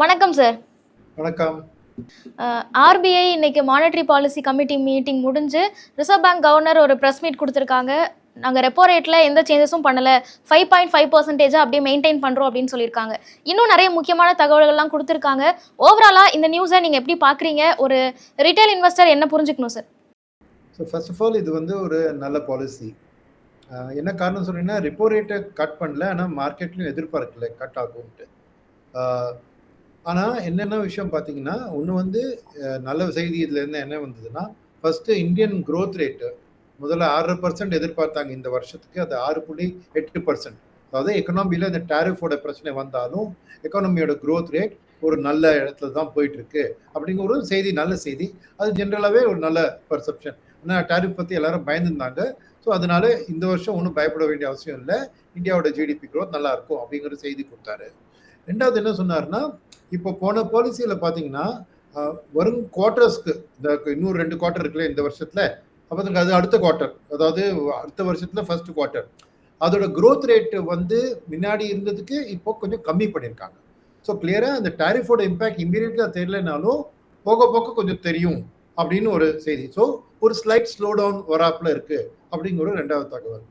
வணக்கம் சார் வணக்கம். ஆர்பிஐ இன்னைக்கு மானிட்டரி பாலிசி கமிட்டி மீட்டிங் முடிஞ்சு ரிசர்வ் பேங்க் கவர்னர் ஒரு ப்ரெஸ் மீட் கொடுத்துருக்காங்க. நாங்கள் ரெப்போ ரேட்டில் எந்த சேஞ்சஸும் பண்ணலை. ஃபைவ் பாயிண்ட் ஃபைவ் பர்சன்டேஜ் அப்படியே மெயின்டைன் பண்ணுறோம் அப்படின்னு சொல்லியிருக்காங்க. இன்னும் நிறைய முக்கியமான தகவல்கள்லாம் கொடுத்துருக்காங்க. ஓவராலாக இந்த நியூஸை நீங்கள் எப்படி பார்க்குறீங்க ஒரு ரிட்டைல் இன்வெஸ்டர் என்ன புரிஞ்சுக்கணும் sir so first of all இது வந்து ஒரு நல்ல பாலிசி என்ன காரணம் சொன்னீங்கன்னா ரிப்போ ரேட்டை கட் பண்ணல. ஆனால் மார்க்கெட்லையும் எதிர்பார்க்கல. கட் ஆகும்ட்டு ஆனால் என்னென்ன விஷயம் பார்த்தீங்கன்னா ஒன்று வந்து அஹ், நல்ல செய்தி இதுலேருந்து என்ன வந்ததுன்னா ஃபஸ்ட்டு இந்தியன் growth ரேட்டு முதல்ல ஆறரை பர்சன்ட் எதிர்பார்த்தாங்க இந்த வருஷத்துக்கு அது ஆறு புள்ளி எட்டு பர்சன்ட் அதாவது எக்கனாமியில் இந்த டேரிஃபோட பிரச்சனை வந்தாலும் எக்கானமியோட growth ரேட் ஒரு நல்ல இடத்துல தான் போயிட்டு இருக்கு அப்படிங்கிற ஒரு செய்தி நல்ல செய்தி. அது ஜென்ரலாகவே ஒரு நல்ல பர்செப்ஷன் ஏன்னா டேரிஃப் பற்றி எல்லாரும் பயந்துருந்தாங்க. ஸோ அதனால இந்த வருஷம் ஒன்றும் பயப்பட வேண்டிய அவசியம் இல்லை. இந்தியாவோட ஜிடிபி growth நல்லா இருக்கும் அப்படிங்கிற செய்தி கொடுத்தாரு. ரெண்டாவது என்ன சொன்னார்னா இப்போ போன பாலிசியில் பார்த்தீங்கன்னா வரும் குவார்டர்ஸ்க்கு இந்த இன்னொரு ரெண்டு குவார்ட்டர் இருக்குல்ல இந்த வருஷத்தில் அப்போ அது அடுத்த குவார்ட்டர் அதாவது அடுத்த வருஷத்தில் ஃபர்ஸ்ட் குவார்ட்டர் அதோட க்ரோத் ரேட் வந்து முன்னாடி இருந்ததுக்கு இப்போ கொஞ்சம் கம்மி பண்ணியிருக்காங்க. ஸோ கிளியராக அந்த டாரிஃபோட இம்பேக்ட் இம்மீடியட்டாக தெரியலனாலும் போக போக கொஞ்சம் தெரியும் அப்படின்னு ஒரு செய்தி. ஸோ ஒரு ஸ்லைட் ஸ்லோ டவுன் வராப்பில் இருக்குது அப்படிங்கிற ஒரு ரெண்டாவது தகவல்.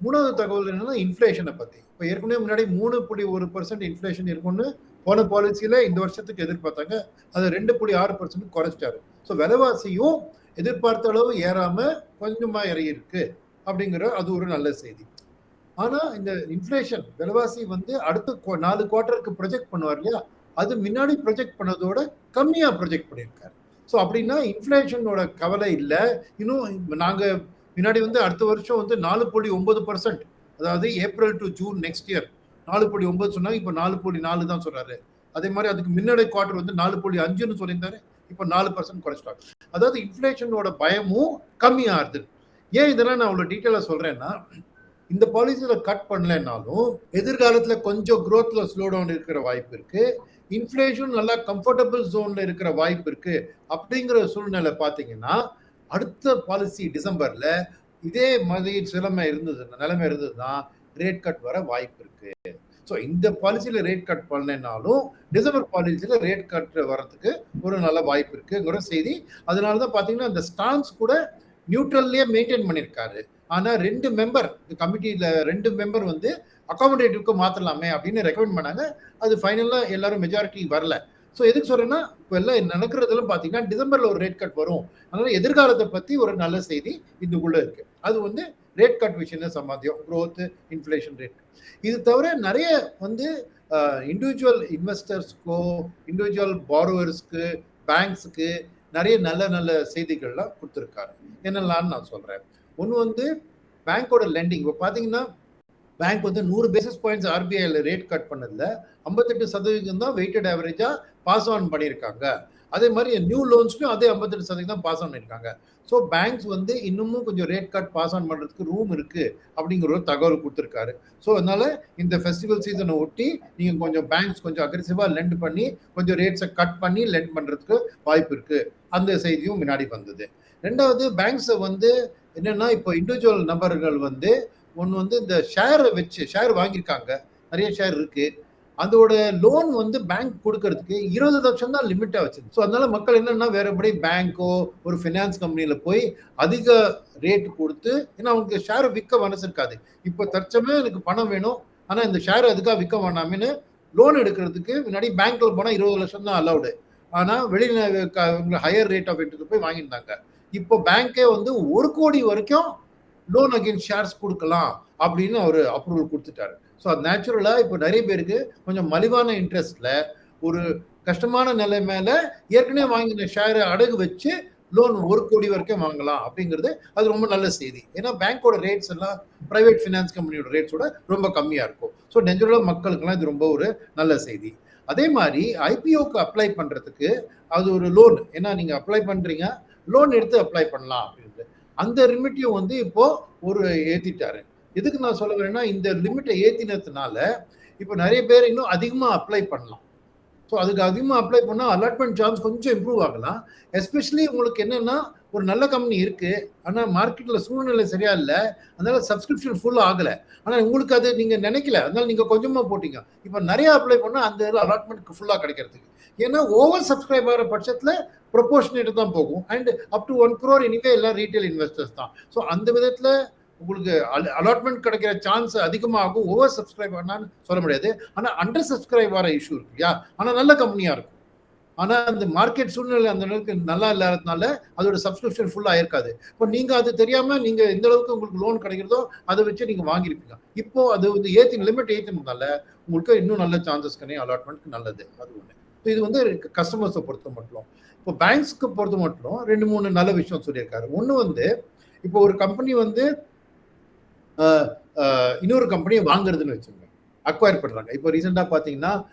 மூணாவது தகவல் என்னன்னா இன்ஃப்ளேஷனை பற்றி இப்போ ஏற்கனவே முன்னாடி மூணு புள்ளி ஒரு பர்சன்ட் இன்ஃப்ளேஷன் இருக்கும்னு போன பாலிசியில் இந்த வருஷத்துக்கு எதிர்பார்த்தாங்க. அதை ரெண்டு புள்ளி ஆறு பர்சன்ட் குறைச்சிட்டாரு. ஸோ விலைவாசியும் எதிர்பார்த்த அளவு ஏறாம கொஞ்சமா இறங்கியிருக்கு அப்படிங்கிற அது ஒரு நல்ல செய்தி. ஆனா இந்த இன்ஃப்ளேஷன் விலைவாசி வந்து அடுத்த நாலு குவார்டருக்கு ப்ரொஜெக்ட் பண்ணுவார் இல்லையா? அது முன்னாடி ப்ரொஜெக்ட் பண்ணதோட கம்மியா ப்ரொஜெக்ட் பண்ணியிருக்காரு. ஸோ அப்படின்னா இன்ஃப்ளேஷனோட கவலை இல்லை. இன்னும் நாங்கள் முன்னாடி வந்து அடுத்த வருஷம் வந்து நாலு புள்ளி ஒன்பது பர்சன்ட் அதாவது April to June next year நாலு புள்ளி ஒன்பது சொன்னாங்க இப்போ நாலு புள்ளி நாலு தான் சொல்றாரு. அதே மாதிரி அதுக்கு முன்னாடி குவார்டர் வந்து நாலு புள்ளி அஞ்சுன்னு சொல்லியிருந்தாரு இப்போ நாலு பர்சன்ட் குறைச்சிட்டாங்க. அதாவது இன்ஃப்ளேஷனோட பயமும் கம்மியாகுது. ஏன் இதெல்லாம் நான் அவ்வளோ டீட்டெயிலாக சொல்கிறேன்னா இந்த பாலிசியில் கட் பண்ணலைன்னாலும் எதிர்காலத்தில் கொஞ்சம் க்ரோத்தில் ஸ்லோ டவுன் இருக்கிற வாய்ப்பு இருக்குது இன்ஃப்ளேஷன் நல்லா கம்ஃபர்டபுள் ஜோனில் இருக்கிற வாய்ப்பு இருக்குது அப்படிங்கிற சூழ்நிலை பார்த்தீங்கன்னா அடுத்த பாலிசி டிசம்பர்ல இதே மாதிரி சிலமை இருந்தது நிலைமை இருந்ததுன்னா ரேட் கட் வர வாய்ப்பு இருக்கு. ஸோ இந்த பாலிசியில ரேட் கட் பண்ணலைனாலும் டிசம்பர் பாலிசியில ரேட் கட் வரதுக்கு ஒரு நல்ல வாய்ப்பு இருக்குங்கிற செய்தி. அதனால தான் பார்த்தீங்கன்னா அந்த ஸ்டான்ஸ் கூட நியூட்ரல்லையே மெயின்டைன் பண்ணியிருக்காரு. ஆனால் ரெண்டு மெம்பர் இந்த ரெண்டு மெம்பர் வந்து அகாமடேட்டிவ்க்கு மாற்றலாமே அப்படின்னு ரெக்கமெண்ட் பண்ணாங்க. அது ஃபைனலாக எல்லாரும் மெஜாரிட்டி வரல. ஸோ எதுக்கு சொல்றேன்னா இப்போ எல்லாம் நடக்கிறதெல்லாம் பார்த்தீங்கன்னா டிசம்பர்ல ஒரு ரேட் கட் வரும். அதனால எதிர்காலத்தை பத்தி ஒரு நல்ல செய்தி இதுக்குள்ள இருக்கு. அது வந்து ரேட் கட் விஷயம் சம்பாத்தியம். க்ரோத் இன்ஃப்ளேஷன் ரேட் இது தவிர நிறைய வந்து இண்டிவிஜுவல் இன்வெஸ்டர்ஸ்க்கோ இண்டிவிஜுவல் பாரோவர்ஸ்க்கு பேங்க்ஸுக்கு நிறைய நல்ல நல்ல செய்திகள்லாம் கொடுத்துருக்காரு. என்னெல்லாம்னு நான் சொல்கிறேன் ஒன்று வந்து பேங்க்கோட லெண்டிங் இப்போ பார்த்தீங்கன்னா பேங்க் வந்து நூறு பேசிஸ் பாயிண்ட்ஸ் ஆர்பிஐயில் ரேட் கட் பண்ணதில் ஐம்பத்தெட்டு சதவீதம் தான் வெயிட்டட் ஆவரேஜாக பாஸ் ஆன் பண்ணியிருக்காங்க. அதே மாதிரி நியூ லோன்ஸ்க்கும் அதே ஐம்பத்தெட்டு சதவீதம் பாஸ் ஆன் பண்ணியிருக்காங்க. ஸோ பேங்க்ஸ் வந்து இன்னமும் கொஞ்சம் ரேட் கட் பாஸ் ஆன் பண்ணுறதுக்கு ரூம் இருக்குது அப்படிங்கிற ஒரு தகவல் கொடுத்துருக்காரு. ஸோ அதனால் இந்த ஃபெஸ்டிவல் சீசனை ஒட்டி நீங்கள் கொஞ்சம் பேங்க்ஸ் கொஞ்சம் அக்ரெசிவாக லெண்ட் பண்ணி கொஞ்சம் ரேட்ஸை கட் பண்ணி லெண்ட் பண்ணுறதுக்கு வாய்ப்பு இருக்குது அந்த செய்தியும் முன்னாடி வந்தது. ரெண்டாவது பேங்க்ஸை வந்து என்னென்னா இப்போ இண்டிவிஜுவல் நபர்கள் வந்து ஒன்று வந்து இந்த ஷேரை வச்சு ஷேர் வாங்கியிருக்காங்க. நிறைய ஷேர் இருக்குது அதோட லோன் வந்து பேங்க் கொடுக்கறதுக்கு இருபது லட்சம் தான் லிமிட்டாக வச்சிருக்கு. ஸோ அதனால மக்கள் என்னன்னா வேறபடி பேங்க்கோ ஒரு ஃபினான்ஸ் கம்பெனியில் போய் அதிக ரேட் கொடுத்து ஏன்னா அவங்களுக்கு ஷேர் விற்க மனசு இருக்காது. இப்போ தற்சமே எனக்கு பணம் வேணும். ஆனால் இந்த ஷேர் அதுக்காக விற்க வேணாமேன்னு லோன் எடுக்கிறதுக்கு முன்னாடி பேங்க்ல போனால் இருபது லட்சம் தான் அலௌடு ஆனால் வெளியில் ஹையர் ரேட் ஆஃப் இன்ட்ரெஸ்ட் போய் வாங்கியிருந்தாங்க. இப்போ பேங்க்கே வந்து ஒரு கோடி வரைக்கும் லோன் அகேன்ஸ்ட் ஷேர்ஸ் கொடுக்கலாம் அப்படின்னு அவர் அப்ரூவல் கொடுத்துட்டாரு. ஸோ அது நேச்சுரலாக இப்போ நிறைய பேருக்கு கொஞ்சம் மலிவான இன்ட்ரெஸ்ட்டில் ஒரு கஷ்டமான நிலை மேலே ஏற்கனவே வாங்கின ஷேரை அடகு வச்சு லோன் ஒரு கோடி வரைக்கும் வாங்கலாம் அப்படிங்கிறது அது ரொம்ப நல்ல செய்தி. ஏன்னா பேங்க்கோட ரேட்ஸ் எல்லாம் ப்ரைவேட் ஃபினான்ஸ் கம்பெனியோட ரேட்ஸோட ரொம்ப கம்மியாக இருக்கும். ஸோ நெஞ்சுரலாக மக்களுக்கெல்லாம் இது ரொம்ப ஒரு நல்ல செய்தி. அதே மாதிரி ஐபிஓக்கு அப்ளை பண்ணுறதுக்கு அது ஒரு லோன் ஏன்னா நீங்கள் அப்ளை பண்ணுறீங்க லோன் எடுத்து அப்ளை பண்ணலாம் அப்படின்ட்டு அந்த லிமிட்டையும் வந்து இப்போது ஒரு ஏற்றிட்டாரு எதுக்கு நான் சொல்ல வரேன்னா இந்த லிமிட்டை ஏற்றினதுனால இப்போ நிறைய பேர் இன்னும் அதிகமாக அப்ளை பண்ணலாம். ஸோ அதுக்கு அதிகமாக அப்ளை பண்ணால் அலாட்மெண்ட் சான்ஸ் கொஞ்சம் இம்ப்ரூவ் ஆகலாம். எஸ்பெஷலி உங்களுக்கு என்னென்னா ஒரு நல்ல கம்பெனி இருக்குது ஆனால் மார்க்கெட்டில் சூழ்நிலை சரியாக இல்லை. அதனால் சப்ஸ்கிரிப்ஷன் ஃபுல் ஆகலை. ஆனால் உங்களுக்கு அது நீங்கள் நினைக்கல. அதனால் நீங்கள் கொஞ்சமாக போட்டிங்க. இப்போ நிறையா அப்ளை பண்ணால் அந்த இதில் அலாட்மெண்ட் ஃபுல்லாக கிடைக்கிறதுக்கு. ஏன்னா ஓவர் சப்ஸ்கிரைப் ஆகிற பட்சத்தில் ப்ரொபோஷனேட் தான் போகும். And up to one crore anyway எல்லாம் ரீட்டைல் இன்வெஸ்டர்ஸ் தான். ஸோ அந்த விதத்தில் உங்களுக்கு அலாட்மெண்ட் கிடைக்கிற சான்ஸ் அதிகமாகும். ஓவர் சப்ஸ்கிரைப் ஆனான்னு சொல்ல முடியாது. ஆனால் அண்டர் சப்ஸ்கிரைப் ஆகிற இஷ்யூ இருக்கு இல்லையா ஆனால் நல்ல கம்பெனியாக இருக்கும். ஆனால் அந்த மார்க்கெட் சூழ்நிலை அந்த அளவுக்கு நல்லா இல்லாததுனால அதோட சப்ஸ்கிரிப்ஷன் ஃபுல்லாக இருக்காது. இப்போ நீங்கள் அது தெரியாமல் நீங்கள் எந்த அளவுக்கு உங்களுக்கு லோன் கிடைக்கிறதோ அதை வச்சு நீங்கள் வாங்கியிருப்பீங்க. இப்போ அது வந்து ஏத்தி லிமிட் ஏத்தினதுனால உங்களுக்கு இன்னும் நல்ல சான்சஸ் கிடையாது அலாட்மெண்ட்க்கு நல்லது. அது ஒன்று இது வந்து கஸ்டமர்ஸை பொறுத்த மட்டும். இப்போ பேங்க்ஸ்க்கு பொறுத்த மட்டும் ரெண்டு மூணு நல்ல விஷயம் சொல்லியிருக்காரு. ஒன்று வந்து இப்போ ஒரு கம்பெனி வந்து இன்னொரு கம்பெனியை வாங்குறதுன்னு வச்சுக்கோங்க. அக்வயர் பண்ணுறாங்க இப்போ ரீசெண்டாக பார்த்தீங்கன்னா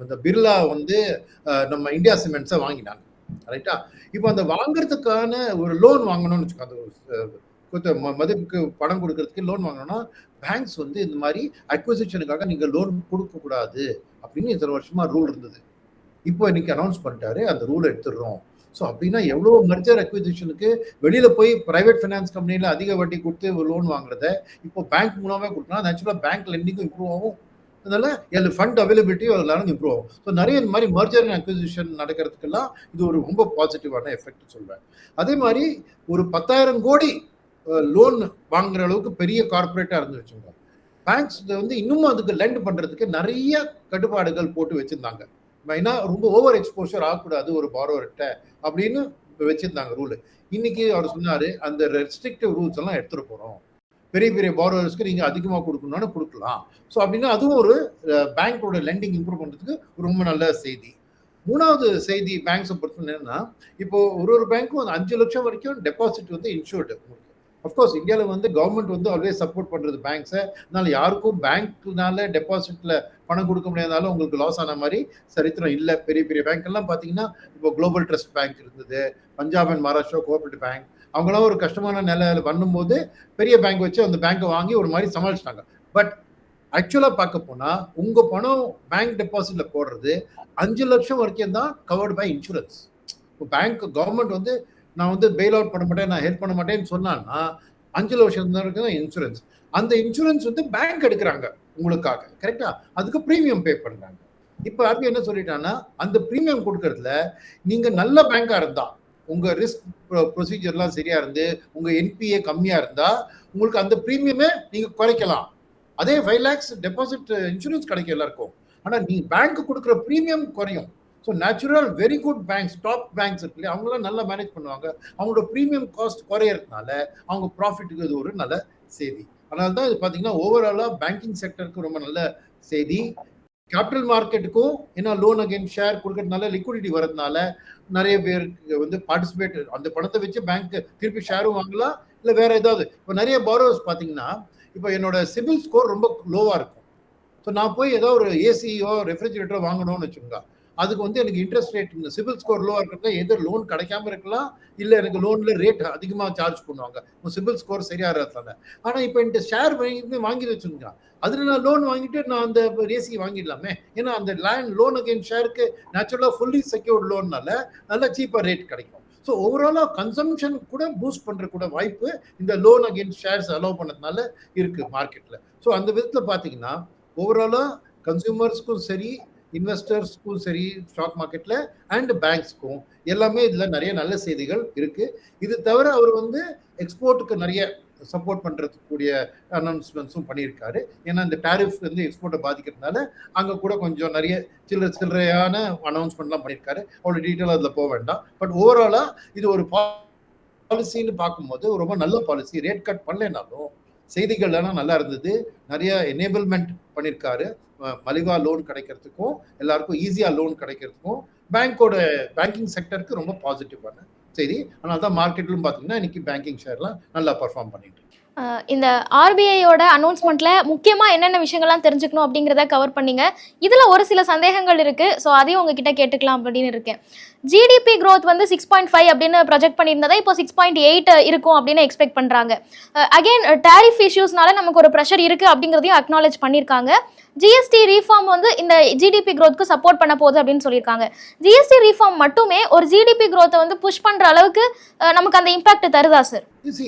இந்த பிர்லா வந்து நம்ம இந்தியா சிமெண்ட்ஸை வாங்கினாங்க. ரைட்டா இப்போ அந்த வாங்குறதுக்கான ஒரு லோன் வாங்கணும்னு வச்சுக்கோங்க. அந்த ம- மதிப்புக்கு பணம் கொடுக்கறதுக்கு லோன் வாங்கணும்னா பேங்க்ஸ் வந்து இந்த மாதிரி அக்விசிஷனுக்காக நீங்கள் லோன் கொடுக்கக்கூடாது அப்படின்னு இத்தனை வருஷமா ரூல் இருந்தது. இப்போ இன்னைக்கு அனௌன்ஸ் பண்ணிட்டாரு. அந்த ரூல் எடுத்துடுறோம். ஸோ அப்படின்னா எவ்வளோ மர்ஜர் அக்விசிஷனுக்கு வெளியில் போய் ப்ரைவேட் ஃபைனான்ஸ் கம்பெனியில் அதிக வட்டி கொடுத்து லோன் வாங்குறத இப்போ பேங்க் மூலமாக கொடுத்தா நேச்சுரலாக பேங்க் லெண்டிங்கும் இம்ப்ரூவ் ஆகும். அதனால் எல்லா ஃபண்ட் அவைலபிலிட்டியும் எல்லாரும் இம்ப்ரூவ் ஆகும். ஸோ நிறைய இந்த மாதிரி மர்ஜர் அண்ட் அக்விசிஷன் நடக்கிறதுக்கெல்லாம் இது ஒரு ரொம்ப பாசிட்டிவான எஃபெக்ட் சொல்கிறேன் அதே மாதிரி ஒரு பத்தாயிரம் கோடி லோன் வாங்குற அளவுக்கு பெரிய கார்பரேட்டாக இருந்து வச்சுருந்தோம் பேங்க்ஸ் வந்து இன்னமும் அதுக்கு லெண்ட் பண்ணுறதுக்கு நிறைய கட்டுப்பாடுகள் போட்டு வச்சுருந்தாங்க. மெயினா ரொம்ப ஓவர் எக்ஸ்போஷர் ஆகக்கூடாது ஒரு பாரோவர்கிட்ட அப்படின்னு வச்சிருந்தாங்க ரூல் இன்னைக்கு அவர் சொன்னாரு அந்த ரெஸ்ட்ரிக்டிவ் ரூல்ஸ் எல்லாம் எடுத்துட்டு போறோம். பெரிய பெரிய பாரோவர்ஸ்க்கு நீங்க அதிகமாக கொடுக்கணும்னு கொடுக்கலாம். ஸோ அப்படின்னா அதுவும் ஒரு பேங்க்கோட லெண்டிங் இம்ப்ரூவ் பண்றதுக்கு ரொம்ப நல்ல செய்தி. மூணாவது செய்தி பேங்க்ஸை பொறுத்து என்னன்னா இப்போ ஒரு ஒரு பேங்க்கும் வந்து அஞ்சு லட்சம் வரைக்கும் டெபாசிட் வந்து இன்சூர்டு அஃப்கோர்ஸ் இந்தியாவில் வந்து கவர்மெண்ட் வந்து ஆல்வேஸ் சப்போர்ட் பண்ணுறது பேங்க்ஸை அதனால யாருக்கும் பேங்க்னால டெபாசிட்ல பணம் கொடுக்க முடியாதாலும் உங்களுக்கு லாஸ் ஆன மாதிரி சரித்திரம் இல்லை. பெரிய பெரிய பேங்க் எல்லாம் பார்த்தீங்கன்னா இப்போ குளோபல் ட்ரஸ்ட் பேங்க் இருந்தது. Punjab and Maharashtra Cooperative Bank அவங்களாம் ஒரு கஷ்டமான நிலையில பண்ணும்போது பெரிய பேங்க் வச்சு அந்த பேங்க்கை வாங்கி ஒரு மாதிரி சமாளிச்சிட்டாங்க. பட் ஆக்சுவலாக பார்க்க போனால் உங்கள் பணம் பேங்க் டெபாசிட்ல போடுறது அஞ்சு லட்சம் வரைக்கும் தான் கவர்டு பை இன்சூரன்ஸ் இப்போ பேங்க் கவர்மெண்ட் வந்து நான் வந்து பெயில் அவுட் பண்ண மாட்டேன் நான் ஹெல்ப் பண்ண மாட்டேன்னு சொன்னான்னா அஞ்சு லட்சம் தான் இன்சூரன்ஸ் அந்த இன்சூரன்ஸ் வந்து பேங்க் எடுக்கிறாங்க. உங்களுக்காக. கரெக்டா அதுக்கு ப்ரீமியம் பே பண்றாங்க. இப்போ ஆர்பி என்ன சொல்லிட்டாங்கன்னா அந்த ப்ரீமியம் கொடுக்கறதுல நீங்க நல்ல பேங்கா இருந்தா உங்க ரிஸ்க் ப்ரொசீஜர்லாம் சரியா இருந்து உங்க என்பிஏ கம்மியா இருந்தா உங்களுக்கு அந்த ப்ரீமியமே நீங்க குறைக்கலாம். அதே ஃபைவ் லேக்ஸ் டெபாசிட் இன்சூரன்ஸ் கிடைக்கும் எல்லாருக்கும். ஆனா நீங்கள் பேங்க் கொடுக்குற ப்ரீமியம் குறையும். So natural very good banks top banks இருக்கு இல்லையா? அவங்களாம் நல்லா மேனேஜ் பண்ணுவாங்க. அவங்களோட ப்ரீமியம் காஸ்ட் குறையறதுனால அவங்க ப்ராஃபிட்டுக்கு இது ஒரு நல்ல செய்தி. அதனால தான் இது பார்த்தீங்கன்னா ஓவராலாக பேங்கிங் செக்டருக்கு ரொம்ப நல்ல செய்தி. கேபிட்டல் மார்க்கெட்டுக்கும் ஏன்னா லோன் அகைன் ஷேர் கொடுக்கறதுனால லிக்விடிட்டி வரதுனால நிறைய பேருக்கு வந்து பார்ட்டிசிபேட் அந்த பணத்தை வச்சு பேங்க் திருப்பி ஷேரும் வாங்கலாம். இல்லை வேற ஏதாவது இப்போ நிறைய பாரோவர்ஸ் பார்த்தீங்கன்னா இப்போ என்னோட சிபில் ஸ்கோர் ரொம்ப லோவாக இருக்கும். ஸோ நான் போய் ஏதோ ஒரு ஏசியோ ரெஃப்ரிஜரேட்டரோ வாங்கணும்னு வச்சுக்கோங்க. அதுக்கு வந்து எனக்கு இன்ட்ரெஸ்ட் ரேட் இந்த சிபில் ஸ்கோர் லோவாக இருக்கிறது எது லோன் கிடைக்காம இருக்கலாம் இல்லை எனக்கு லோன்ல ரேட் அதிகமாக சார்ஜ் பண்ணுவாங்க. உங்கள் சிபில் ஸ்கோர் சரியா இருக்கிறதால ஆனால் இப்போ என்கிட்ட ஷேர் வாங்கி வாங்கி வச்சுருங்க அதில் நான் லோன் வாங்கிட்டு நான் அந்த ஏசி வாங்கிடலாமே? ஏன்னா அந்த லேண்ட் லோன் அகைன் ஷேருக்கு நேச்சுரலாக ஃபுல்லி செக்யூர்ட் லோன்னால நல்லா சீப்பாக ரேட் கிடைக்கும். ஸோ ஓவராலாக கன்சம்ஷன் கூட பூஸ்ட் பண்ணுற கூட வாய்ப்பு இந்த லோன் அகைன் ஷேர்ஸ் அலோவ் பண்ணதுனால இருக்குது மார்க்கெட்டில் ஸோ அந்த விதத்தில் பார்த்தீங்கன்னா ஓவராலாக கன்சியூமர்ஸ்க்கும் சரி இன்வெஸ்டர்ஸ்க்கும் சரி ஸ்டாக் மார்க்கெட்ல அண்ட் பேங்க்ஸ்க்கும் எல்லாமே இதுல நிறைய நல்ல செய்திகள் இருக்கு. இது தவிர அவர் வந்து எக்ஸ்போர்ட்டுக்கு நிறைய சப்போர்ட் பண்றதுக்கூடிய அனௌன்ஸ்மெண்ட்ஸும் பண்ணியிருக்காரு. ஏன்னா இந்த டேரிஃப் வந்து எக்ஸ்போர்ட்டை பாதிக்கிறதுனால அங்க கூட கொஞ்சம் நிறைய சில்லற சில்லறையான அனௌன்ஸ்மெண்ட்லாம் பண்ணியிருக்காரு. அவ்வளோ டீட்டெயில் அதில் போக வேண்டாம். பட் ஓவராலாக இது ஒரு பாலிசின்னு பார்க்கும்போது ரொம்ப நல்ல பாலிசி ரேட் கட் பண்ணலைனாலும் செய்திகள் எல்லாம் நல்லா இருந்தது. நிறைய எனேபிள்மெண்ட் பண்ணியிருக்காரு மலிவா லோன் கிடைக்கிறதுக்கும் எல்லாருக்கும் ஈஸியா லோன் கிடைக்கிறதுக்கும் பேங்கோட பேங்கிங் செக்டருக்கு ரொம்ப பாசிட்டிவான செய்தி. அதனால தான் மார்க்கெட்லும் பார்த்தீங்கன்னா இன்னைக்கு பேங்கிங் ஷேர்லாம் நல்லா பர்ஃபார்ம் பண்ணிட்டு இந்த ஆர்பிஐயோட அனௌன்ஸ்மெண்ட்ல முக்கியமா என்னென்ன விஷயங்கள்லாம் தெரிஞ்சுக்கணும் அப்படிங்கிறத கவர் பண்ணீங்க. இதுல ஒரு சில சந்தேகங்கள் இருக்கு. ஸோ அதையும் உங்ககிட்ட கேட்டுக்கலாம் அப்படின்னு இருக்கேன். ஜிடிபி க்ரோத் வந்து சிக்ஸ் பாயிண்ட் ஃபைவ் அப்படின்னு ப்ரொஜெக்ட் பண்ணியிருந்ததா இப்போ சிக்ஸ் பாயிண்ட் எயிட் இருக்கும் அப்படின்னு எக்ஸ்பெக்ட் பண்ணுறாங்க அகைன் டேரிஃப் இஷ்யூஸ்னால நமக்கு ஒரு ப்ரெஷர் இருக்குது அப்படிங்கிறதையும் அக்னாலேஜ் பண்ணியிருக்காங்க. ஜிஎஸ்டி ரீஃபார்ம் வந்து இந்த ஜிடிபி க்ரோத்துக்கு சப்போர்ட் பண்ண போகுது அப்படின்னு சொல்லியிருக்காங்க. ஜிஎஸ்டி ரீஃபார்ம் மட்டுமே ஒரு ஜிடிபி க்ரோத்தை வந்து புஷ் பண்ணுற அளவுக்கு நமக்கு அந்த இம்பாக்ட் தருதா சார் சி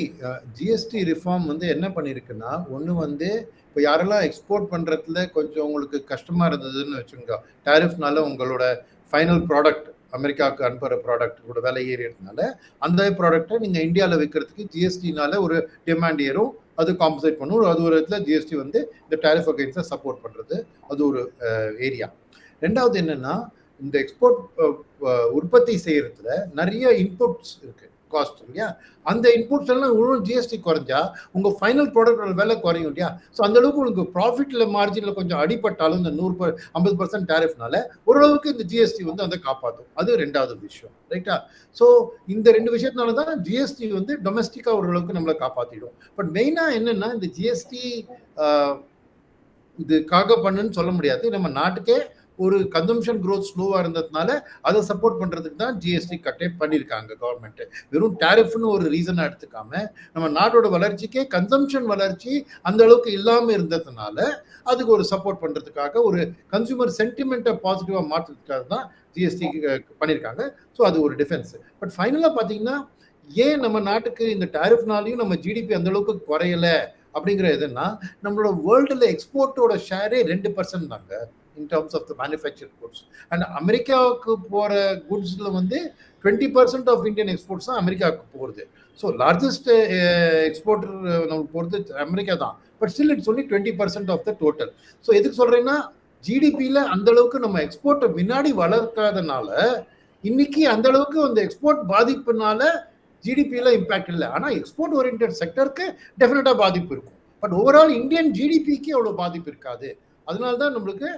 ஜிஎஸ்டி ரிஃபார்ம் வந்து என்ன பண்ணியிருக்குன்னா ஒன்று வந்து இப்போ யாரெல்லாம் எக்ஸ்போர்ட் பண்ணுறதுல கொஞ்சம் உங்களுக்கு கஷ்டமாக இருந்ததுன்னு வச்சுக்கோங்க. டேரிஃப்னால உங்களோட ஃபைனல் ப்ராடக்ட் அமெரிக்காவுக்கு அனுப்புகிற ப்ராடக்ட் கூட விலை ஏறியதுனால அந்த ப்ராடக்ட்டை நீங்கள் இந்தியாவில் விற்கிறதுக்கு ஜிஎஸ்டினால ஒரு டிமாண்ட் ஏறும். அது காம்பன்சேட் பண்ணும். அது ஒரு இடத்துல ஜிஎஸ்டி வந்து இந்த டேரிஃப் அகைன்ஸை சப்போர்ட் பண்ணுறது அது ஒரு ஏரியா ரெண்டாவது என்னென்னா இந்த எக்ஸ்போர்ட் உற்பத்தி செய்கிறதுல நிறைய இன்புட்ஸ் இருக்குது காஸ்ட் இல்லையா? அந்த இன்புட்ஸ் எல்லாம் இன்னும் ஜிஎஸ்டி குறைஞ்சா உங்கள் ஃபைனல் ப்ராடக்டோட விலை குறையும் இல்லையா? ஸோ அந்த அளவுக்கு உங்களுக்கு ப்ராஃபிட்டில் மார்ஜினில் கொஞ்சம் அடிபட்டாலும் இந்த நூறு ஐம்பது பர்சன்ட் டேரிஃப்னால ஓரளவுக்கு இந்த ஜிஎஸ்டி வந்து அதை காப்பாற்றும் அது ரெண்டாவது விஷயம். ரைட்டா ஸோ இந்த ரெண்டு விஷயத்தினால தான் ஜிஎஸ்டி வந்து டொமஸ்டிக்காக ஓரளவுக்கு நம்மளை காப்பாற்றிடும் பட் மெயினாக என்னென்னா இந்த ஜிஎஸ்டி இதுக்காக பண்ணுன்னு சொல்ல முடியாது. நம்ம நாட்டுக்கே ஒரு கன்சம்ஷன் க்ரோத் ஸ்லோவாக இருந்ததுனால அதை சப்போர்ட் பண்ணுறதுக்கு தான் ஜிஎஸ்டி கட்டே பண்ணியிருக்காங்க கவர்மெண்ட்டு வெறும் டேரிஃப்னு ஒரு ரீசனாக எடுத்துக்காம நம்ம நாட்டோட வளர்ச்சிக்கே கன்சம்ஷன் வளர்ச்சி அந்த அளவுக்கு இல்லாமல் இருந்ததுனால அதுக்கு ஒரு சப்போர்ட் பண்ணுறதுக்காக ஒரு கன்சூமர் சென்டிமெண்ட்டை பாசிட்டிவாக மாற்றுறதுக்காக தான் ஜிஎஸ்டி பண்ணியிருக்காங்க. ஸோ அது ஒரு டிஃபென்ஸ் பட் ஃபைனலாக பார்த்தீங்கன்னா ஏன் நம்ம நாட்டுக்கு இந்த டேரிஃப்னாலையும் நம்ம ஜிடிபி அந்த அளவுக்கு குறையலை அப்படிங்கிற எதுன்னா நம்மளோட வேர்ல்டில் எக்ஸ்போர்ட்டோட ஷேரே ரெண்டு பர்சன்ட் தாங்க. In terms of the manufacture goods and அமெரிக்காவுக்கு போகிற குட்ஸில் வந்து twenty percent of Indian exports தான் அமெரிக்காவுக்கு போகிறது ஸோ லார்ஜஸ்ட் எக்ஸ்போர்ட்டர் நமக்கு போகிறது அமெரிக்கா தான். But still it's only twenty percent of the total so எதுக்கு சொல்கிறேன்னா ஜிடிபியில் அந்த அளவுக்கு நம்ம எக்ஸ்போர்ட்டை முன்னாடி வளர்க்காதனால இன்னைக்கு அந்த அளவுக்கு அந்த எக்ஸ்போர்ட் பாதிப்புனால ஜிடிபியில் இம்பேக்ட் இல்லை. ஆனால் எக்ஸ்போர்ட் ஓரியன்ட் செக்டருக்கு டெஃபினட்டாக பாதிப்பு இருக்கும். பட் ஓவரால் இந்தியன் ஜிடிபிக்கு அவ்வளோ பாதிப்பு இருக்காது. அதனால தான் நம்மளுக்கு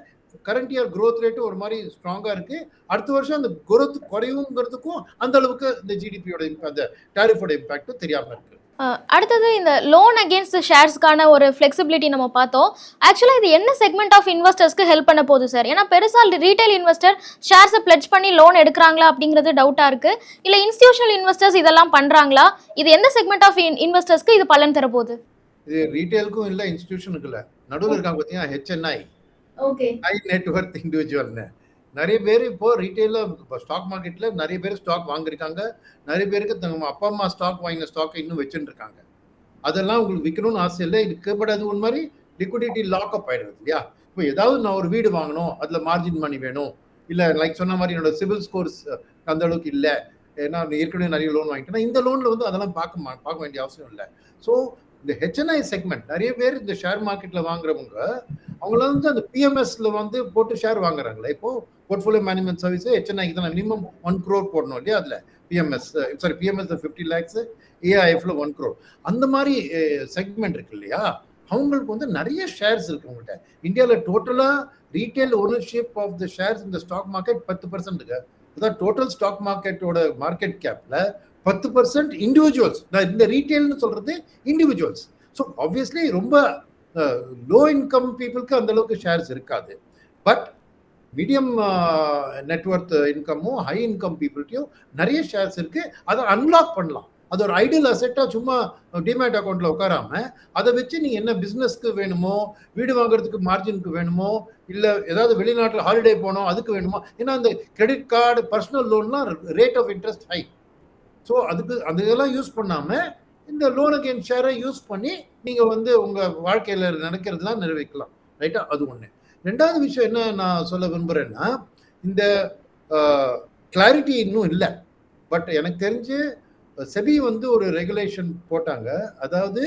கரண்ட் இயர் growth ரேட்டு ஒரு மாதிரி ஸ்ட்ராங்காக இருக்கு. அடுத்த வருஷம் அந்த growth குறையுங்கிறதுக்கும் அந்த அளவுக்கு இந்த ஜிடிபியோட அந்த டேரிஃபோட இம்பாக்டும் தெரியாமல் இருக்கு. அஹ், அடுத்தது இந்த லோன் அகேன்ஸ்ட் ஷேர்ஸ்க்கான ஒரு ஃப்ளெக்சிபிலிட்டி நம்ம பார்த்தோம். ஆக்சுவலாக இது என்ன செக்மெண்ட் ஆஃப் இன்வெஸ்டர்ஸ்க்கு ஹெல்ப் பண்ண போகுது சார் ஏன்னா பெருசாக ரீட்டைல் இன்வெஸ்டர் ஷேர்ஸை பிளட்ஜ் பண்ணி லோன் எடுக்கிறாங்களா அப்படிங்கிறது டவுட்டாக இருக்கு. இல்லை இன்ஸ்டியூஷனல் இன்வெஸ்டர்ஸ் இதெல்லாம் பண்ணுறாங்களா இது எந்த செக்மெண்ட் ஆஃப் இன்வெஸ்டர்ஸ்க்கு இது பலன் தரப்போகுது? இது ரீட்டைலுக்கும் இல்லை இன்ஸ்டிடியூஷனுக்கு இல்லை. நடுவில் இருக்காங்க பார்த்தீங்கன்னா ஹெச்என்ஐ ஹை நெட்ஒர்க் இண்டிவிஜுவல்னு நிறைய பேர் இப்போ ரீட்டைல இப்போ ஸ்டாக் மார்க்கெட்டில் நிறைய பேர் ஸ்டாக் வாங்கியிருக்காங்க. நிறைய பேருக்கு தங்க அப்பா அம்மா ஸ்டாக் வாங்கின ஸ்டாக்கை இன்னும் வச்சுட்டு இருக்காங்க அதெல்லாம் உங்களுக்கு விற்கணும்னு ஆசை இல்லை. இதுக்கு கேட்படாது ஒரு மாதிரி லிக்விடிட்டி லாக் அப் இல்லையா? இப்போ ஏதாவது நான் ஒரு வீடு வாங்கணும் அதில் மார்ஜின் மணி வேணும். இல்லை லைக் சொன்ன மாதிரி என்னோட சிவில் ஸ்கோர்ஸ் அந்த அளவுக்கு இல்லை. ஏன்னா ஏற்கனவே நிறைய லோன் வாங்கிட்டேன் இந்த லோனில் வந்து அதெல்லாம் பார்க்க மா- பார்க்க வேண்டிய அவசியம் இல்லை. ஸோ இந்த ஹெச்என்ஐ செக்மெண்ட் நிறைய பேர் இந்த ஷேர் மார்க்கெட்டில் வாங்குறவங்க அவங்கள வந்து அந்த பிஎம்எஸ்ல வந்து போட்டு ஷேர் வாங்குறாங்களே. இப்போ போர்ட்ஃபோலியோ மேனேஜ்மெண்ட் சர்வீஸ் ஹெச்என்ஐக்கு தான் மினிமம் ஒன் க்ரோர் போடணும் இல்லையா அதில்? PMS sorry PMS fifty lakhs ஏஐஎஃப்ல one crore அந்த மாதிரி uh, செக்மெண்ட் இருக்கு இல்லையா? அவங்களுக்கு வந்து நிறைய ஷேர்ஸ் இருக்கு உங்கள்கிட்ட இந்தியாவில் டோட்டலாக retail ownership of the shares இந்த ஸ்டாக் மார்க்கெட் பத்து பர்சன்ட்டுங்க அதான் டோட்டல் ஸ்டாக் மார்க்கெட்டோட மார்க்கெட் கேப்ல பத்து பர்சன்ட் இண்டிவிஜுவல்ஸ் இந்த ரீட்டைல்னு சொல்றது இண்டிவிஜுவல்ஸ் ஸோ ஆப்வியஸ்லி ரொம்ப லோ இன்கம் பீப்புளுக்கு அந்தளவுக்கு ஷேர்ஸ் இருக்காது. பட் மீடியம் நெட்ஒர்த் இன்கமும் ஹை இன்கம் பீப்புள்கிட்டையும் நிறைய ஷேர்ஸ் இருக்குது அதை அன்லாக் பண்ணலாம். அது ஒரு ஐடியல் அசெட்டாக சும்மா டிமேட் அக்கௌண்ட்டில் உட்காராம அதை வச்சு நீங்கள் என்ன பிஸ்னஸ்க்கு வேணுமோ வீடு வாங்குறதுக்கு மார்ஜினுக்கு வேணுமோ இல்லை ஏதாவது வெளிநாட்டில் ஹாலிடே போனோம் அதுக்கு வேணுமோ ஏன்னா அந்த கிரெடிட் கார்டு பர்சனல் லோன்லாம் rate of interest high so அதுக்கு அது இதெல்லாம் யூஸ் பண்ணாமல் இந்த லோன் அகேன் ஷேரை யூஸ் பண்ணி நீங்கள் வந்து உங்கள் வாழ்க்கையில் நினைக்கிறதுலாம் நிறைவேக்கலாம் ரைட்டா அது ஒன்று ரெண்டாவது விஷயம் என்ன நான் சொல்ல விரும்புகிறேன்னா இந்த கிளாரிட்டி இன்னும் இல்லை. பட் எனக்கு தெரிஞ்சு செபி வந்து ஒரு ரெகுலேஷன் போட்டாங்க. அதாவது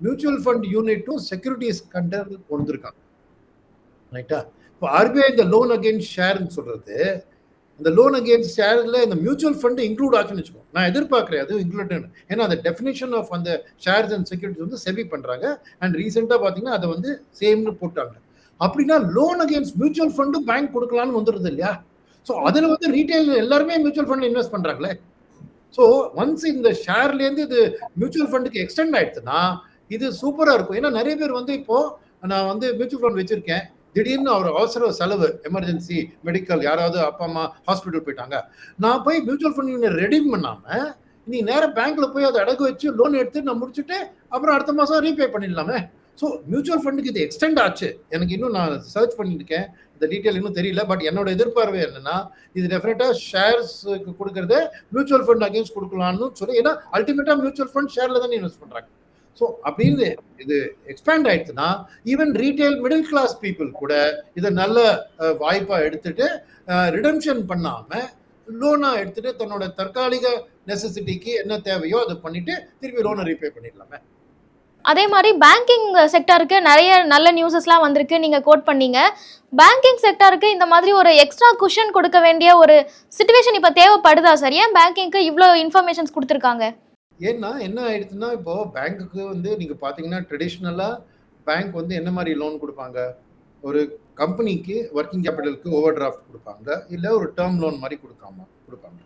மியூச்சுவல் ஃபண்ட் யூனிட்டும் செக்யூரிட்டிஸ் கண்டர் கொண்டுருக்காங்க. ரைட்டா இப்போ ஆர்பிஐ இந்த லோன் அகேன்ஸ்ட் ஷேர்னு சொல்கிறது அந்த லோன் அகேன்ஸ்ட் ஷேரில் இந்த மியூச்சுவல் ஃபண்டு இன்க்ளூட் ஆச்சுன்னு வச்சுக்கோ. நான் எதிர்பார்க்குறேன் அதுவும் இன்க்ளூட்னு ஏன்னா அந்த டெஃபினேஷன் ஆஃப் அந்த ஷேர்ஸ் அண்ட் செக்யூரிட்டிஸ் வந்து செபி பண்ணுறாங்க அண்ட் ரீசெண்டாக பார்த்தீங்கன்னா அதை வந்து சேம்னு போட்டாங்க. அப்படின்னா loan against mutual fund bank கொடுக்கலாம்னு வந்துடுது இல்லையா? ஸோ அதில் வந்து ரீட்டைல் எல்லாருமே மியூச்சுவல் ஃபண்டில் இன்வெஸ்ட் பண்ணுறாங்களே ஸோ ஒன்ஸ் இந்த ஷேர்லேருந்து இது மியூச்சுவல் ஃபண்டுக்கு எக்ஸ்டெண்ட் ஆயிடுச்சுன்னா இது சூப்பராக இருக்கும். ஏன்னா நிறைய பேர் வந்து இப்போ நான் வந்து மியூச்சுவல் ஃபண்ட் வச்சுருக்கேன். திடீர்னு அவர் அவசர செலவு எமர்ஜென்சி மெடிக்கல் யாராவது அப்பா அம்மா ஹாஸ்பிட்டல் போயிட்டாங்க. நான் போய் மியூச்சுவல் ஃபண்ட் ரெடீம் பண்ணாமல் நீ நேராக பேங்க்ல போய் அதை அடகு வச்சு லோன் எடுத்து நான் முடிச்சுட்டு அப்புறம் அடுத்த மாதம் ரீபே பண்ணிடலாமே. ஸோ மியூச்சுவல் ஃபண்டுக்கு இது எக்ஸ்டெண்ட் ஆச்சு. எனக்கு இன்னும் நான் சர்ச் பண்ணியிருக்கேன். இந்த டீட்டெயில் இன்னும் தெரியல. பட் என்னோட எதிர்பார்வை என்னன்னா இது டெஃபினட்டாக ஷேர்ஸுக்கு கொடுக்கறத மியூச்சுவல் ஃபண்ட் அகேன்ஸ்ட் கொடுக்கலாம்னு சொல்லி ஏன்னா அல்டிமேட்டா மியூச்சுவல் ஃபண்ட் ஷேரில் தானே இன்வெஸ்ட் பண்ணுறாங்க ஸோ அப்படின்னு இது எக்ஸ்பேண்ட் ஆயிடுச்சுன்னா even retail middle class people கூட இதை நல்ல வாய்ப்பாக எடுத்துட்டு ரிடம்ஷன் பண்ணாமல் லோனா எடுத்துட்டு தன்னோட தற்காலிக நெசசிட்டிக்கு என்ன தேவையோ அதை பண்ணிட்டு திருப்பி லோனை ரீபே பண்ணிடலாமே. அதே மாதிரி பேங்கிங் செக்டருக்கு நிறைய நல்ல நியூஸஸ்லாம் வந்திருக்கு நீங்கள் கோட் பண்ணீங்க. பேங்கிங் செக்டருக்கு இந்த மாதிரி ஒரு எக்ஸ்ட்ரா குஷன் கொடுக்க வேண்டிய ஒரு சுச்சுவேஷன் இப்போ தேவைப்படுதா சார்? ஏன் பேங்கிங்க்கு இவ்வளோ இன்ஃபர்மேஷன்ஸ் கொடுத்துருக்காங்க? ஏன்னா என்ன ஆயிடுச்சுன்னா இப்போ பேங்க்குக்கு வந்து நீங்க பாத்தீங்கன்னா ட்ரெடிஷ்னலா பேங்க் வந்து என்ன மாதிரி லோன் கொடுப்பாங்க? ஒரு கம்பெனிக்கு ஒர்க்கிங் கேபிட்டலுக்கு ஓவர் டிராஃப்ட் கொடுப்பாங்க. இல்ல ஒரு டேர்ம் லோன் மாதிரி கொடுக்காம கொடுப்பாங்க.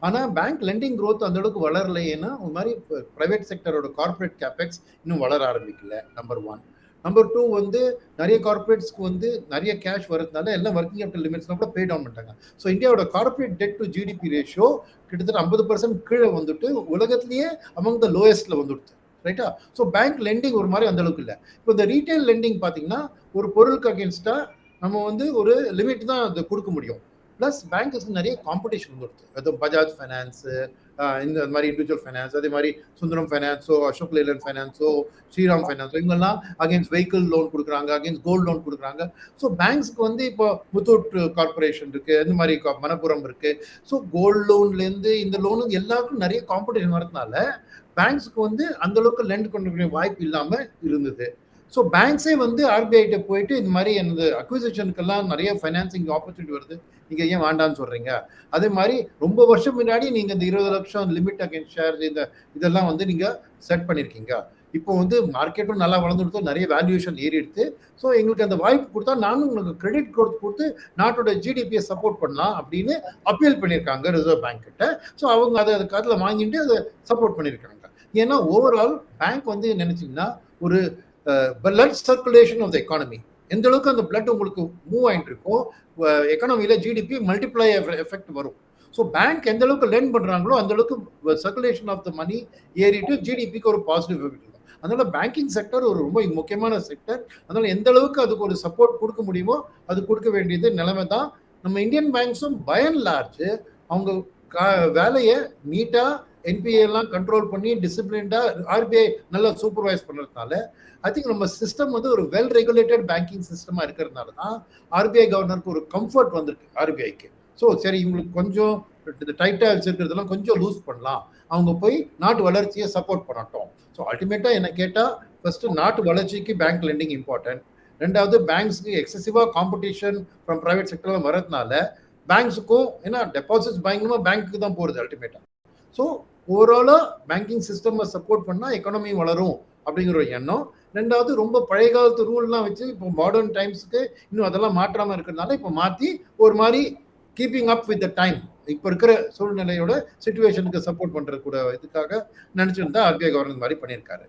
ஆனா பேங்க் லெண்டிங் க்ரோத் அந்த அளவுக்கு வளரல ஒரு மாதிரி ப்ரைவேட் செக்டரோட கார்ப்பரேட் கேபெக்ஸ் இன்னும் வளர ஆரம்பிக்கல நம்பர் ஒன் நம்பர் டூ வந்து நிறைய கார்ப்பரேட்ஸ்க்கு வந்து நிறைய கேஷ் வரதுனால எல்லாம் ஒர்க்கிங் கேபிட்டல் லிமிட்ஸ்லாம் கூட பே டவுன் பண்ணிட்டாங்க. ஸோ இந்தியாவோட corporate debt to GDP ratio கிட்டத்தட்ட ஐம்பது பர்சன்ட் கீழே வந்துட்டு உலகத்திலேயே அமங் த லோயஸ்ட்ல வந்துடுது ரைட்டா ஸோ பேங்க் லெண்டிங் ஒரு மாதிரி அந்த அளவுக்கு இல்லை. இப்போ இந்த ரீட்டைல் லெண்டிங் பார்த்தீங்கன்னா ஒரு பொருளுக்கு அகேன்ஸ்டா நம்ம வந்து ஒரு லிமிட் தான் அதை கொடுக்க முடியும். ப்ளஸ் பேங்க்ஸ்க்கு நிறைய காம்படிஷன் வந்துடுது அது பஜாஜ் ஃபைனான்ஸு இந்த மாதிரி இண்டிவிஜுவல் ஃபைனான்ஸ் அதே மாதிரி சுந்தரம் ஃபைனான்ஸோ அசோக் லேலன் ஃபைனான்ஸோ ஸ்ரீராம் ஃபைனான்ஸோ இவங்கெல்லாம் அகேன்ஸ்ட் வெஹிக்கிள் லோன் கொடுக்குறாங்க அகேன்ஸ்ட் கோல்டு லோன் கொடுக்குறாங்க. ஸோ பேங்க்ஸ்க்கு வந்து இப்போ முத்தூட் கார்பரேஷன் இருக்குது இந்த மாதிரி கா- மணப்புரம் இருக்குது ஸோ கோல்டு லோன்லேருந்து இந்த லோனு எல்லாருக்கும் நிறைய காம்படிஷன் வரதுனால பேங்க்ஸ்க்கு வந்து அந்தளவுக்கு லெண்ட் கொண்டு வாய்ப்பு இல்லாமல் இருந்தது. ஸோ பேங்க்ஸே வந்து ஆர்பிஐட்ட போயிட்டு இந்த மாதிரி எனது அக்விசிஷனுக்கெல்லாம் நிறைய ஃபைனான்சிங் ஆப்பர்ச்சுனிட்டி வருது. நீங்கள் ஏன் வேண்டாம்னு சொல்கிறீங்க அதே மாதிரி ரொம்ப வருஷம் முன்னாடி நீங்கள் இந்த இருபது லட்சம் லிமிட் அகேன் ஷேர் இந்த இதெல்லாம் வந்து நீங்கள் செட் பண்ணியிருக்கீங்க இப்போ வந்து மார்க்கெட்டும் நல்லா வளர்ந்துடுத்து நிறைய வேல்யூவேஷன் ஏறி எடுத்து ஸோ எங்களுக்கு அந்த வாய்ப்பு கொடுத்தா நானும் உங்களுக்கு கிரெடிட் கொடுத்து கொடுத்து நாட்டோட ஜிடிபியை சப்போர்ட் பண்ணலாம் அப்படின்னு அப்பீல் பண்ணியிருக்காங்க ரிசர்வ் பேங்க் கிட்ட. ஸோ அவங்க அதை அது கதில் வாங்கிட்டு அதை சப்போர்ட் பண்ணியிருக்காங்க. ஏன்னா ஓவரால் பேங்க் வந்து நினச்சிங்கன்னா ஒரு blood circulation of the economy எந்த அளவுக்கு அந்த பிளட் உங்களுக்கு மூவ் ஆயிட்டு இருக்கோ எக்கானமியில ஜிடிபி மல்டிப்ளை எஃபெக்ட் வரும். ஸோ பேங்க் எந்த அளவுக்கு லேர்ன் பண்றாங்களோ அந்த அளவுக்கு சர்க்குலேஷன் ஆஃப் த மணி ஏறிட்டு ஜிடிபிக்கு ஒரு பாசிட்டிவ் எஃபெக்ட் இருக்கும் அதனால பேங்கிங் செக்டர் ஒரு ரொம்ப முக்கியமான செக்டர் அதனால எந்த அளவுக்கு அதுக்கு ஒரு சப்போர்ட் கொடுக்க முடியுமோ அது கொடுக்க வேண்டியது நிலைமை தான். நம்ம இந்தியன் பேங்க்ஸும் பயன் லார்ஜ் அவங்க வேலையை நீட்டாக என்பிஏ எல்லாம் கண்ட்ரோல் பண்ணி டிசிப்ளின்டாக ஆர்பிஐ நல்லா சூப்பர்வைஸ் பண்ணுறதுனால ஐ திங்க் நம்ம சிஸ்டம் வந்து ஒரு வெல் ரெகுலேட்டட் பேங்கிங் சிஸ்டமாக இருக்கிறதுனால தான் ஆர்பிஐ கவர்னருக்கு ஒரு கம்ஃபர்ட் வந்திருக்கு ஆர்பிஐக்கு ஸோ சரி இவங்களுக்கு கொஞ்சம் டைட்டாக வச்சுருக்கிறதெல்லாம் கொஞ்சம் லூஸ் பண்ணலாம். அவங்க போய் நாட்டு வளர்ச்சியை சப்போர்ட் பண்ணட்டும். ஸோ அல்டிமேட்டாக என்ன கேட்டால் ஃபஸ்ட்டு நாட்டு வளர்ச்சிக்கு பேங்க் லெண்டிங் இம்பார்ட்டன்ட் ரெண்டாவது பேங்க்ஸ்க்கு எக்ஸசிவாக காம்படிஷன் ஃப்ரம் ப்ரைவேட் செக்டரில் வரதுனால பேங்க்ஸுக்கும் ஏன்னா டெபாசிட்ஸ் பயங்கரமாக பேங்க்கு தான் போகிறது அல்டிமேட்டாக ஸோ ஓவராலாக பேங்கிங் சிஸ்டம் சப்போர்ட் பண்ணால் எக்கானமி வளரும் அப்படிங்கிற ஒரு எண்ணம். ரெண்டாவது ரொம்ப பழைய காலத்து ரூல்லாம் வச்சு இப்போ மாடர்ன் டைம்ஸ்க்கு இன்னும் அதெல்லாம் மாற்றாமல் இருக்கிறதுனால இப்போ மாற்றி ஒரு மாதிரி keeping up with the time இப்போ இருக்கிற சூழ்நிலையோட சுச்சுவேஷனுக்கு சப்போர்ட் பண்ணுற கூட இதுக்காக நினச்சிருந்தா ஆர்பிஐ கவர்னர் மாதிரி பண்ணியிருக்காரு.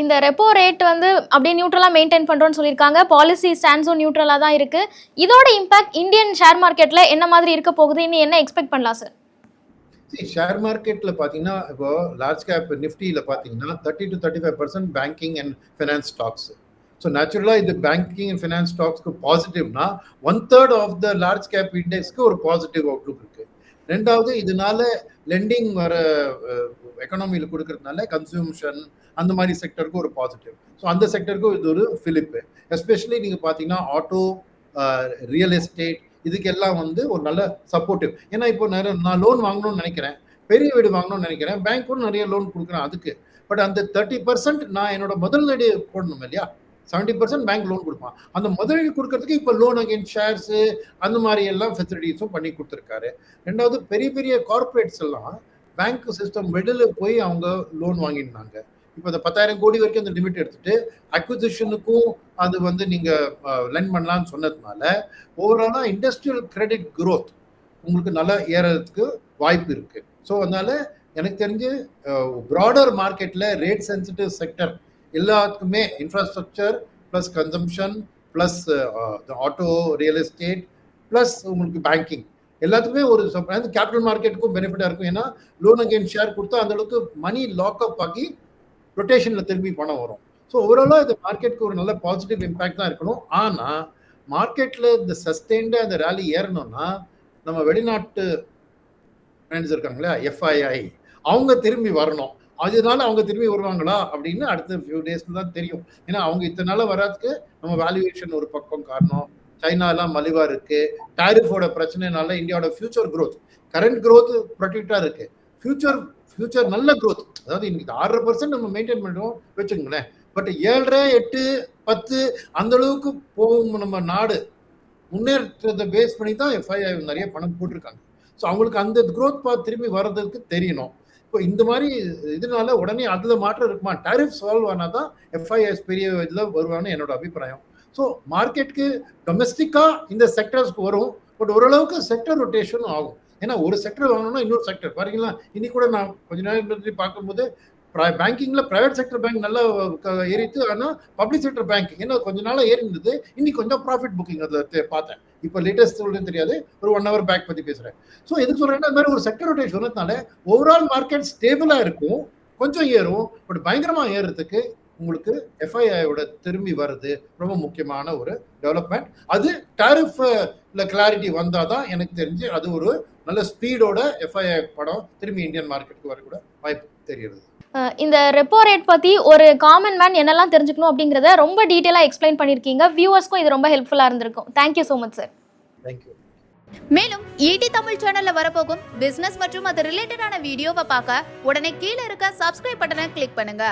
இந்த ரெப்போ ரேட் வந்து அப்படியே நியூட்ரலாக மெயின்டைன் பண்ணுறோன்னு சொல்லியிருக்காங்க. பாலிசி ஸ்டாண்ட்ஸும் நியூட்ரலாக தான் இருக்குது இதோட இம்பாக்ட் இந்தியன் ஷேர் மார்க்கெட்டில் என்ன மாதிரி இருக்க போகுது? இன்னும் என்ன எக்ஸ்பெக்ட் பண்ணலாம் சார் ஷேர் மார்க்கெட்ல பாத்தீங்கன்னா இப்போ லார்ஜ் கேப் நிஃப்டியில பாத்தீங்கன்னா thirty to thirty five percent banking and finance stocks so நேச்சுரலா இது பேங்கிங் அண்ட் ஃபினான்ஸ் ஸ்டாக்ஸ்க்கு பாசிட்டிவ்னா one third of the large cap இண்டெக்ஸ்க்கு ஒரு பாசிட்டிவ் அவுட்லுக் இருக்கு. ரெண்டாவது இதனால லெண்டிங் வர எக்கனாமியில் கொடுக்கறதுனால கன்சூம்ஷன் அந்த மாதிரி செக்டருக்கு ஒரு பாசிட்டிவ் ஸோ அந்த செக்டருக்கும் இது ஒரு ஃபிலிப்பு எஸ்பெஷலி நீங்கள் பார்த்தீங்கன்னா ஆட்டோ ரியல் எஸ்டேட் இதுக்கெல்லாம் வந்து ஒரு நல்ல சப்போர்ட்டிவ் ஏன்னா இப்போ நிறைய நான் லோன் வாங்கணும்னு நினைக்கிறேன். பெரிய வீடு வாங்கணும்னு நினைக்கிறேன். பேங்க்கும் நிறைய லோன் கொடுக்குறேன் அதுக்கு. பட் அந்த தேர்ட்டி பர்சன்ட் நான் என்னோட முதலீடு போடணும் இல்லையா? செவன்டி பர்சன்ட் பேங்க் லோன் கொடுப்பான். அந்த முதலீடு கொடுக்கறதுக்கு இப்போ லோன் அகேன் ஷேர்ஸு அந்த மாதிரி எல்லாம் ஃபெசிலிட்டிஸும் பண்ணி கொடுத்துருக்காரு. ரெண்டாவது பெரிய பெரிய கார்பரேட்ஸ் எல்லாம் பேங்க் சிஸ்டம் வெளியில் போய் அவங்க லோன் வாங்கியிருந்தாங்க இப்போ இந்த பத்தாயிரம் கோடி வரைக்கும் அந்த லிமிட் எடுத்துட்டு அக்விசிஷனுக்கும் அது வந்து நீங்கள் லென் பண்ணலாம்னு சொன்னதுனால ஓவராலாக இண்டஸ்ட்ரியல் கிரெடிட் க்ரோத் உங்களுக்கு நல்லா ஏறதுக்கு வாய்ப்பு இருக்குது ஸோ அதனால எனக்கு தெரிஞ்சு ப்ராடர் மார்க்கெட்டில் ரேட் சென்சிட்டிவ் செக்டர் எல்லாத்துக்குமே infrastructure plus consumption plus auto real estate plus உங்களுக்கு பேங்கிங் எல்லாத்துக்குமே ஒரு கேபிட்டல் மார்க்கெட்டுக்கும் பெனிஃபிட்டாக இருக்கும். ஏன்னா லோன் அகேன் ஷேர் கொடுத்தா அந்தளவுக்கு மணி லாக்அப் ஆகி ரொட்டேஷனில் திரும்பி பணம் வரும். ஸோ ஓவராலாக இது மார்க்கெட்டுக்கு ஒரு நல்ல பாசிட்டிவ் இம்பேக்ட் தான் இருக்கணும். ஆனால் மார்க்கெட்டில் இந்த சஸ்டெயின்டாக இந்த ரேலி ஏறணும்னா நம்ம வெளிநாட்டு ஃப்ரெண்ட்ஸ் இருக்காங்களா எஃப்ஐஐ அவங்க திரும்பி வரணும். அதனால அவங்க திரும்பி வருவாங்களா? அப்படின்னு அடுத்த ஃபியூ டேஸ்ல தான் தெரியும். ஏன்னா அவங்க இத்தனை நாள வராதுக்கு நம்ம வேல்யூவேஷன் ஒரு பக்கம் காரணம். சைனாலாம் மலிவாக இருக்குது டாரிஃபோட பிரச்சனைனால இந்தியாவோட ஃபியூச்சர் க்ரோத் கரண்ட் க்ரோத் ப்ரொடெக்டாக இருக்குது ஃபியூச்சர் ஃபியூச்சர் நல்ல க்ரோத் அதாவது இன்னைக்கு ஆறரை பர்சன்ட் நம்ம மெயின்டைன் பண்ணுறோம் வச்சுக்கோங்களேன். பட் ஏழரை எட்டு பத்து அந்த அளவுக்கு போகும் நம்ம நாடு. முன்னேற்றத்தை பேஸ் பண்ணி தான் எஃப்ஐஐ நிறைய பணம் போட்டிருக்காங்க. ஸோ அவங்களுக்கு அந்த க்ரோத் பாத் திரும்பி வர்றதுக்கு தெரியணும். இப்போ இந்த மாதிரி இதனால உடனே அதில் மாற்றம் இருக்குமா? டாரிஃப் சால்வ் ஆனால் தான் எஃப்ஐஎஸ் பெரிய இதில் வருவான்னு என்னோட அபிப்பிராயம். ஸோ மார்க்கெட்டுக்கு டொமஸ்டிக்காக இந்த செக்டர்ஸ்க்கு வரும். பட் ஓரளவுக்கு செக்டர் ரொட்டேஷனும் ஆகும். ஏன்னா ஒரு செக்டர் வாங்கணும்னா இன்னொரு செக்டர் பாருங்களா இன்னைக்கு கூட நான் கொஞ்ச நேரம் முன்னாடி பார்க்கும்போது பேங்கிங்ல பிரைவேட் செக்டர் பேங்க் நல்லா ஏறிட்டு ஆனால் பப்ளிக் செக்டர் பேங்க் ஏன்னா கொஞ்ச நாளாக ஏறி இருந்தது இன்னைக்கு கொஞ்சம் ப்ராஃபிட் புக்கிங் அதில் பார்த்தேன். இப்போ லேட்டஸ்ட் சொல்றேன்னு தெரியாது ஒரு ஒன் ஹவர் பேக் பற்றி பேசுகிறேன் ஸோ எதுக்கு சொல்கிறேன்னா இந்த மாதிரி ஒரு செக்டர் ரொட்டேஷன் சொன்னதுனால ஓவரால் மார்க்கெட் ஸ்டேபிளாக இருக்கும் கொஞ்சம் ஏறும் பட் பயங்கரமாக ஏறுறதுக்கு உங்களுக்கு எஃப்ஐஐயோட திரும்பி வர்றது ரொம்ப முக்கியமான ஒரு டெவலப்மெண்ட் அது டாரிஃப்ல கிளாரிட்டி வந்தால் தான் எனக்கு தெரிஞ்சு அது ஒரு நல்ல ஸ்பீடோட எஃப்ஐஐ படம் திரும்பி இந்தியன் மார்க்கெட்டுக்கு வரக்கூட வாய்ப்பு தெரியுது அஹ் இந்த ரெப்போ ரேட் பத்தி ஒரு காமன் மேன் என்னெல்லாம் தெரிஞ்சுக்கணும் அப்படிங்கிறத ரொம்ப டீட்டெயிலாக எக்ஸ்பிளைன் பண்ணியிருக்கீங்க. வியூவர்ஸ்க்கும் இது ரொம்ப ஹெல்ப்ஃபுல்லாக இருந்திருக்கும். Thank you so much sir thank you மேலும் ஈடி தமிழ் சேனல்ல வரப்போகும் பிசினஸ் மற்றும் அது ரிலேட்டடான வீடியோவை பார்க்க உடனே கீழே இருக்க சப்ஸ்கிரைப் பட்டனை கிளிக் பண்ணுங்க.